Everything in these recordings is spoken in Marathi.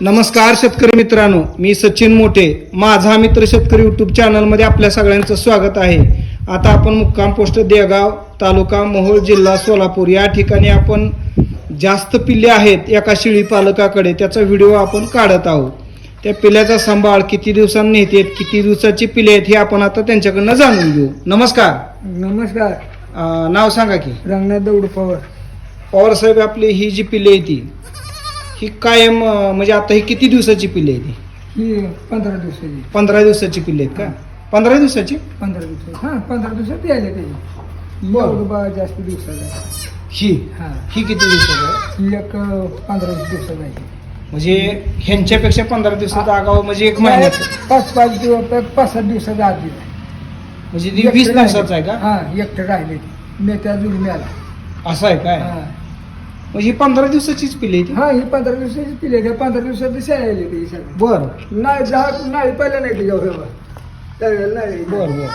नमस्कार शेतकरी मित्रांनो मी सचिन मोठे. माझा मित्र शेतकरी युट्यूब चॅनलमध्ये आपल्या सगळ्यांचं स्वागत आहे. आता आपण मुक्काम पोस्ट देगाव तालुका मोहोळ जिल्हा सोलापूर या ठिकाणी आपण जास्त पिल्ले आहेत एका शेळी पालकाकडे. त्याचा व्हिडिओ आपण काढत आहोत. त्या पिल्ल्याचा सांभाळ किती दिवसांनी येतात किती दिवसाची पिल्ले आहेत हे आपण आता त्यांच्याकडनं जाणून घेऊ. नमस्कार. नमस्कार. नाव सांगा की. रंगनाथ दौड पवार. पवार साहेब आपली ही जी पिल्ले आहे ती ही कायम अं, म्हणजे आता ही किती दिवसाची पिल्ले आहे ती ही पंधरा दिवसाची. पंधरा दिवसाची पिल्ले आहेत का? पंधरा दिवसाची? पंधरा दिवसाची. हां पंधरा दिवसात यायला त्याची बरं. एवढं बा जास्त दिवसाचा ही? हां. ही किती दिवसाची आहे? ही एक अं, पंधरा दिवसाचा आहे. म्हणजे ह्यांच्यापेक्षा पंधरा दिवसाचा आगाव म्हणजे एक महिन्याचं. पाच पाच दिवस पाच सात दिवसाचा आधी म्हणजे ती वीस दिवसाचा आहे का? हां एकटं राहिले. मी त्या जुलमी आला असं आहे काय? हां. म्हणजे पंधरा दिवसाचीच ती. हां ही पंधरा दिवसाची पिले त्या पंधरा दिवसात शाळेला ती सगळं. बर. नाही दहा नाही पहिलं नाही तिच्या त्यावेळेला नाही. बर बर.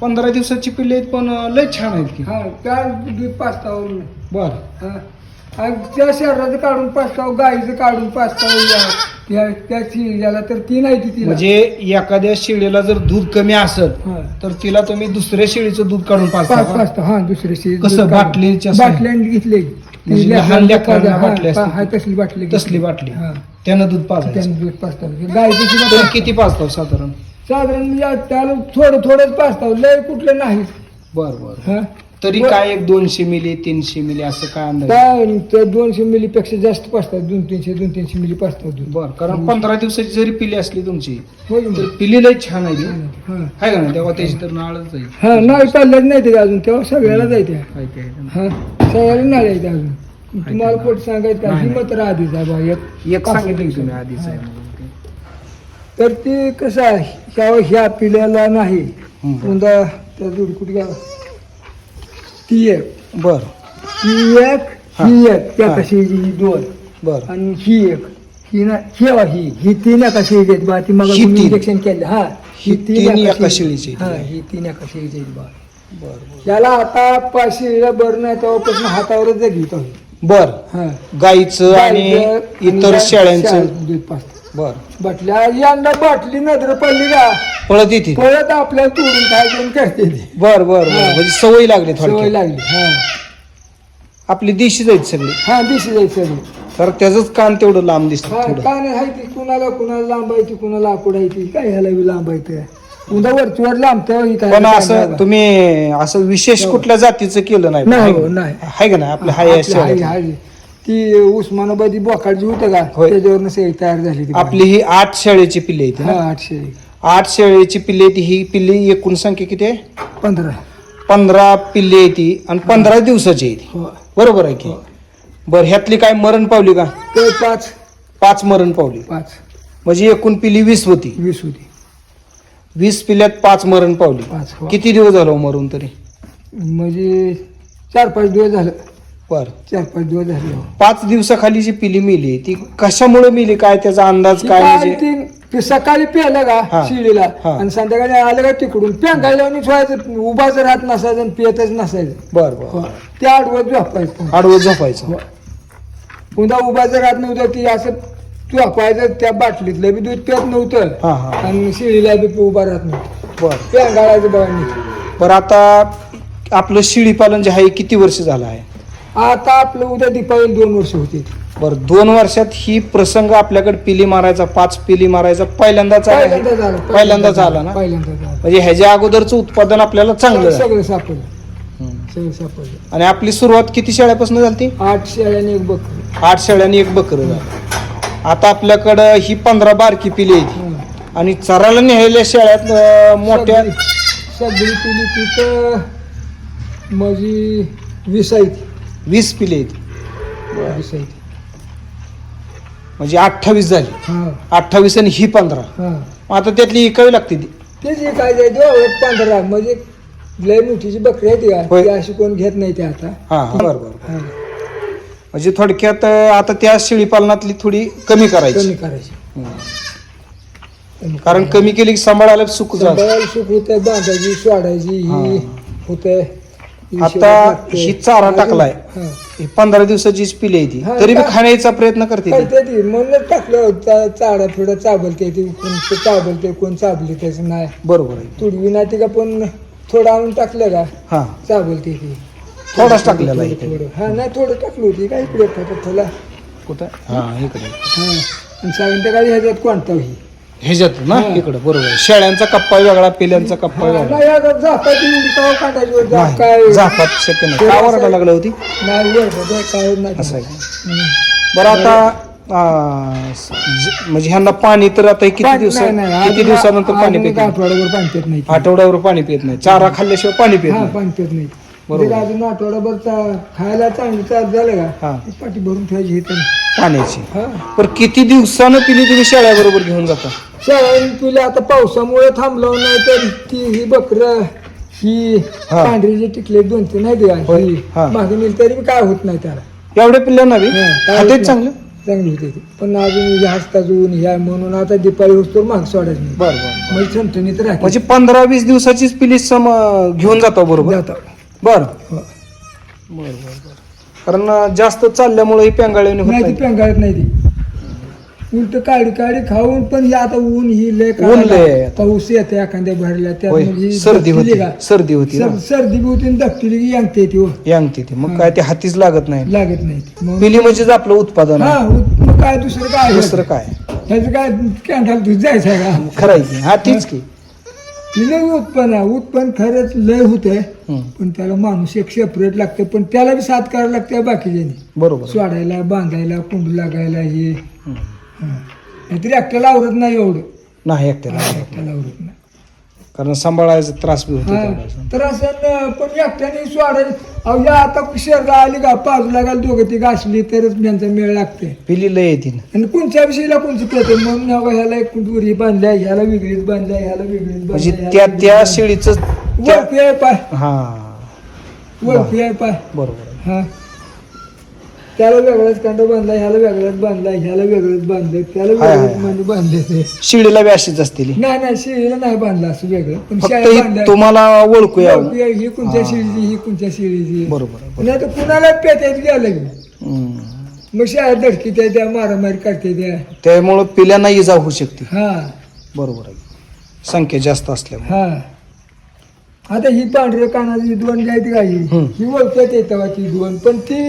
पंधरा दिवसाची पिल्ले आहेत पण लय छान आहेत की हां त्या दूध पाचतावरून बर. हा. आणि त्या शहराचं काढून पाचताव गाईचं काढून पाचताव त्या त्या शिळ्याला तर ती नाही ती तिला. म्हणजे एखाद्या शेळीला जर दूध कमी असत हा. तर तिला तुम्ही दुसऱ्या शेळीचं दूध काढून पाच? पाचताव हा दुसरी शिळी कसं? बाटलीच्या? बाटल्याने घेतली म्हणजे लहान लेकरांना बाटली असते. हा तसली बाटली. तसली बाटली. हा. त्यानं दूध पाजायचं. त्याने दूध सुद्धा तर पाचताव. किती साधारण? साधारण या त्याला थोडं थोडंच पाचताव लय कुठलं नाही बर बर. हा? तरी काय एक दोनशे मिली तीनशे मिली असं काय अंदाज? काय त्या दोनशे मिलीपेक्षा जास्त पाचताव दोन तीनशे दोन तीनशे मिली पाचताव दूध बर कारण पंधरा दिवसाची जरी पिली असली तुमची हो. तर पिली लय छान आहे ती. हा आहे का ना तेव्हा त्याची तर नाळच जाईल हा नाही चाललंच नाही ते अजून तेव्हा सगळ्याला जायचं काय ते आहे? हा सगळ्याला नाही यायचं अजून. तुम्हाला कोट सांगायचं का नाही, ही मात्र आधीच आहे बा एक एक सांगितलं की तुम्ही आधीच आहे म्हणून ते. तर ते कसं आहे ह्या ह्या पिल्याला नाही. हम्म. त्या दूध कुठे गेला? ती एक बर. ती एक ही एक त्या हा. कशी ही दोन. बर. आणि ही एक ही ना ही ही ही तीन एका शेळीची बा. ती मग ही तीन. इंजेक्शन केलं. हा. ही तीन एका शेळीची हा आहेत. ही तीन आहेत बा. बर. याला आता पाचशेला बरं नाही तेव्हापासून हातावरच आहे बर. हा. गाईचं आणि गाईचं इतर आणि शेळ्यांचं. शेळ्यांचं दूध पाजतात बर. बाटल्या यंदा बाटली नजर पडली का पळत येते पळत आपल्याला तोडून काय करून करते ती. बर बर बर हा. म्हणजे सवय लागली सवय लागली हा आपली देशी जायची सगळी हा दिशी जायचं सगळी. तर त्याच कान तेवढं लांब दिसतं हा थोडं काय नाही हाय ती कुणाला कुणाला लांबायची कुणाला आकुडायची काय ह्याला बी लांबायचं पुन्हा वरचीवर लांबतं ही काय पण असं. तुम्ही असं विशेष कुठल्या जातीचं केलं नाही नाही आहे हो, का? नाही. आहे का नाही आपल्या हाय आपली अशा हाय- हाय. ती उस्मानाबादी बोकाडजी होतं का होय. त्याच्यावरनं सगळी तयार झाली ती आपली ही आठ शेळीची पिल्ली आहे हा ना आठशे आठ शेळीची पिल्ली आहे ती ही पिल्ली एकूण संख्या किती आहे? पंधरा. पंधरा पिल्ली आहे ती आणि पंधरा दिवसाची आहे ती हो. बरोबर आहे की? बर ह्यातली काय मरण पावली का? ते पाच. पाच मरण पावली. पाच. म्हणजे एकूण पिल्ली वीस होती. वीस होती. वीस पिल्ल्यात पाच मरण पावली. पाच हो. किती दिवस झालो मरून तरी? म्हणजे चार पाच दिवस झालं. बर. चार पाच दिवस झाले हो. पाच दिवसाखाली जी पिली मिली ती कशामुळे मिली? काय त्याचा अंदाज ती काय काय म्हणजे? ती- ती सकाळी प्यायला हा. का शिडीला हा. आणि संध्याकाळी आलं का तिकडून? प्यांगायला ठेवायचं उभाच राहत नसायचं आणि पियतच नसायचं. बर बर ते आडवत झोपायचं. आडवं झोपायचं. पुन्हा उभा जर राहत नव्हतं ती असं झोपायचं त्या बाटलीतलं बी दूध पित नव्हतं. हा हा. आणि शिडीला बी उभा राहत नव्हतं. बर. प्यांगाळायचं बघा बर आता आपलं शिळी पालन जे आहे हे किती वर्ष झालं आहे? आता आपलं उद्या दीपावली दोन वर्ष होते. बर दोन वर्षात ही प्रसंग आपल्याकडे पिली मारायचा पाच पिली मारायचा पहिल्यांदाच झालं पहिल्यांदाच आला ना? पहिल्यांदा झालं. म्हणजे ह्याच्या अगोदरचं उत्पादन आपल्याला चांगलं. सगळं सापडलं. हम्म. सगळं सापडलं. आणि आपली सुरुवात किती शेळ्यापासून झाली आठ शेळ्याने एक बकरी. आठ शेळ्यानी एक बकरं झालं. आता आपल्याकडं ही पंधरा बारकी पिली आहे. हं. आणि चराला नेलेल्या शेळ्यात अं, मोठ्या सगळी- सगळी पिली तिथं माझी वीस आहेत. वीस पिली आहेत वीस आहेत म्हणजे अठ्ठावीस झाली. हा. अठ्ठावीस आणि ही पंधरा. हा. मग आता त्यातली इकावी लागते ती. ते जे काय जायचं एक पंधरा. म्हणजे लय मोठीची बकरी आहे ती. का होय. ती अशी कोण घेत नाही ते आता. हा हा, बरं बरं हा, म्हणजे थोडक्यात अं, आता त्या शेळी पालनातली थोडी कमी करायची. कमी करायची. कमी कारण कमी केली की सांभाळायला सुख जात सांभाळायला सुख होत बांधायची सोडायची ही. हा. होत हिशोबात आता. ही चारा टाकलाय. हा. पंधरा दिवसाचीच पिली आहे ती हा, तरी बी का- खाण्याचा प्रयत्न करते ती. करते ती. म्हणूनच टाकलं होतं चाडा फिडा चाबलते ती. कोण ते चाबलते कोण चाबली त्याचं नाही. बरोबर आहे. तुडवी नाही ती का पण थोडं आणून टाकलं का? हा. चाबलते ती. थोडाच टाकलेला आहे. थोडं. हा नाही थोडं टाकलं होती. काय इकडे थोडा. कुठं? हा इकडे. हा. आणि सायंकाळी ह्याच्यात कोणता ही ह्याच्यात ना. इकडे बरोबर. शेळ्यांचा कप्पा वेगळा पिल्यांचा कप्पा वेगळा. नाही झापात शक्य नाही. का लागला होती? असं आहे. बरं आता आ, ज- म्हणजे ह्यांना पाणी तर आता किती दिवस किती दिवसानंतर पाणी पित नाही? आठवड्यावर पाणी पित नाही. चारा खाल्ल्याशिवाय पाणी पित नाही. पाणी पित नाही. बरोबर. अजून आठवड्याभर चा- खायला चांगली चाल झालं हा. का ती पाठी भरून ठेवायची तर. पाण्याची हा. पण किती दिवसानं पिली तुम्ही शेळ्याबरोबर घेऊन जाता? शाळेत तुला आता पावसामुळे थांबलो नाही तर ती ही बकर ही हा. पांढरी जी टिकले दोन तीन नाही होय. ही. मागे नेली तरी काय होत नाही त्याला. एवढ्या पिल्ल्यांना बी हा, काय खातेच. चांगलं? चांगली होती ती. पण अजून हसता जुळून ह्या म्हणून आता दिपाळी होतो माग सोडायची नाही. बरं बरं म्हणजे ठणठणीत राहते. म्हणजे पंधरा वीस दिवसाचीच पिली सम घेऊन जातो बरोबर? जाता. बर. बर बर बर. कारण जास्त चालल्यामुळे ही पेंगाळणी होत नाही ती नाही. पेंगाळत नाही ती. उलट काळी काळी खाऊन पण हे आता ऊन ही लय ऊन लय. आहे आता. पाऊस येते एखाद्या भरल्या त्यात होय. मग ही सर्दी होती. का? सर्दी होती ना सर- सर्दी बी होती की यांगते ती हो. यांगती ती. मग काय ते हातीच लागत नाही. लागत नाही ती. मग पिली म्हणजेच आपलं उत्पादन हा आहे उत- मग काय दुसरं काय? दुसरं काय? ह्याचं काय कॅन्डल दूध जायचं आहे का? खरं आहे की. हा तीच की. लय उत्पन्न आहे उत्पन्न खरंच लय होतंय पण त्याला माणूस एक सेपरेट लागतं पण त्याला बी साथ करायला लागते बाकीच्यानी. बरोबर. सोडायला बांधायला कुंडू लागायला हे. हम्म. हा. नाहीतरी एकट्याला आवरत नाही एवढं. नाही एकट्याला एकट्याला आवरत नाही. कारण सांभाळायचा त्रास बी होतो. तर असं पण एकट्याने सोडायला अहो या आता शहरला आली का बाजूला गाल दोघं ती घासली तरच त्यांचा मेळ लागते पिली लय येते ना आणि कोणत्या विषयीला कोणचं पेटे म्हणून ह्या ह्याला एक कुंडुरी बांधल्या ह्याला वेगळीच बांधल्या ह्याला वेगळीच म्हणजे त्या त्या शेळीच. वळखी आहे पाय हा वळखी आहे पाय बरोबर. हा त्याला वेगळाच कांदा बांधला ह्याला वेगळाच बांधला ह्याला वेगळंच बांधलं त्याला वेगळंच. म्हणजे बांधले ते. शिडीला बी अशीच असतील. नाही नाही शेळीला नाही बांधलं असं वेगळं. पण फक्त ही बांधल्या. तुम्हाला ओळखू यावं आहे, ही कोणत्या. शेळीची ही कोणत्या शेळीची बरोबर नाही तर कुणाला पेटायच गेलं की हम्म. मग शाळेत धडकी त्या द्या मारामारी करते द्या. त्यामुळं पिल्यांना इजा होऊ शकते. हा. बरोबर आहे. संख्या जास्त असल्यामुळे. हा. आता ही पांढऱ्या कानाची दोन जायती काही हम्म. ही ओळखत येतं ती दोन पण ती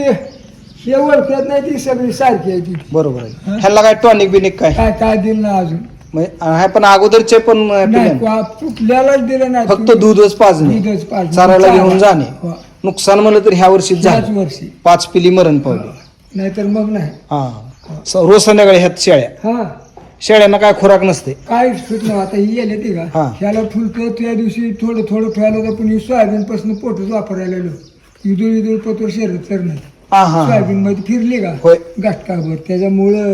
हे ओळखत नाही ती सगळी सारखी आहे ती बरोबर आहे. हा. ह्याला काय टॉनिक बिनिक काय? काय काय दिलं ना अजून. म्हणजे आहे पण अगोदरचे पण नाही पिल्लं. को- कुठल्यालाच दिलं नाही. फक्त दूधच पाजणे. दूधच पाजणे. चारायला चारा. घेऊन जाणे. हो. नुकसान म्हणलं तर ह्या वर्षी त्याच झालं वर्षी. पाच पिली मरण पावली. नाहीतर मग नाही. हा. स- रोज संध्याकाळी ह्यात शेळ्या. हा. शेळ्यांना काय खुराक नसते. काय सुट नाही. आता ही गेले ते हा. का ह्याला फुलतं त्या दिवशी थोडं थोडं ठेवायला होतं पण ही सोयाबीन पासून पोटच वापरायला लागलो. इदूळ इदूळ पतोर शरद तर नाही. हा हा हा. सोयाबीन मध्ये फिरली का? होय. गाठकाभर त्याच्यामुळं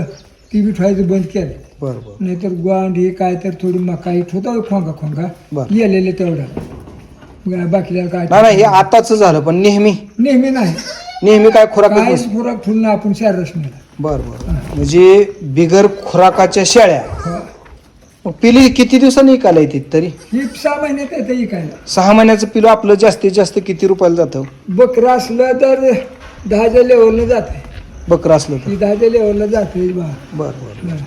ती बी ठेवायचं बंद केलं बर बर. नाहीतर ग्वांड हे काय तर थोडी मका हिट होता खोंगा खोंगा. बरं. गेलेले तेवढा. बाकीला काय नाही नाही हे आताच झालं पण नेहमी. नेहमी नाही. नेहमी काय खुराक काहीच खुराक फुलणं आपण मिळाला बर बर. म्हणजे बिगर खुराकाच्या शेळ्या. हो. मग पिली किती दिवसांनी विकायला येते तरी? ही सहा महिन्यात येतं इकायला. सहा महिन्याचं पिलो आपलं जास्तीत जास्त किती रुपयाला जातं? बकरं असलं तर दहाच्या लेवलला जाते बकरं असलं तर ती दहाच्या लेवलला जाते बा बर बर बरं.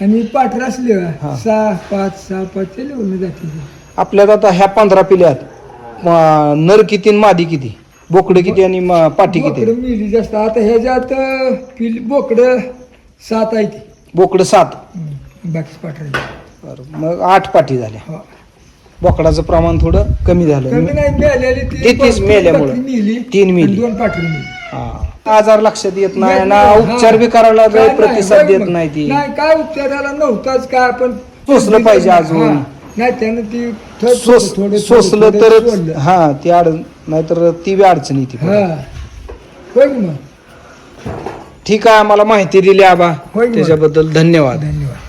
आणि पाठरा असली हा. सहा पाच सहा पाचच्या लेवलला जाते ती. आपल्यात आता ह्या पंधरा पिल्यात म, नर किती आणि मादी किती बोकडं किती आणि म, पाटी किती बोकडं मिली जास्त आता ह्याच्यात पिल बोकडं सात आहे ती बोकडं सात. बाकी पाठरा बरं, मग आठ पाटी झाल्या हो. बोकडाचं प्रमाण थोडं कमी झालं कमी नाही मिळालेली ती ती- तीच बकरी- मेल्यामुळं. तीन आणि मिली. दोन हा. आजार लक्षात येत नाही ना. उपचार. बी करायला काय नाही, प्रतिसाद देत मग. नाही ती नाही काय उपचाराला नव्हताच काय आपण सोसलं पाहिजे अजून. हा. नाही त्यानं ती थोडं- सोस थोडं- थोडं- सोसलं थोडं तरच सोडलं. हा ती अड नाहीतर ती बी अडचण येते हा होय की मग ठीक आहे आम्हाला माहिती दिली आबा होय. त्याच्याबद्दल धन्यवाद धन्यवाद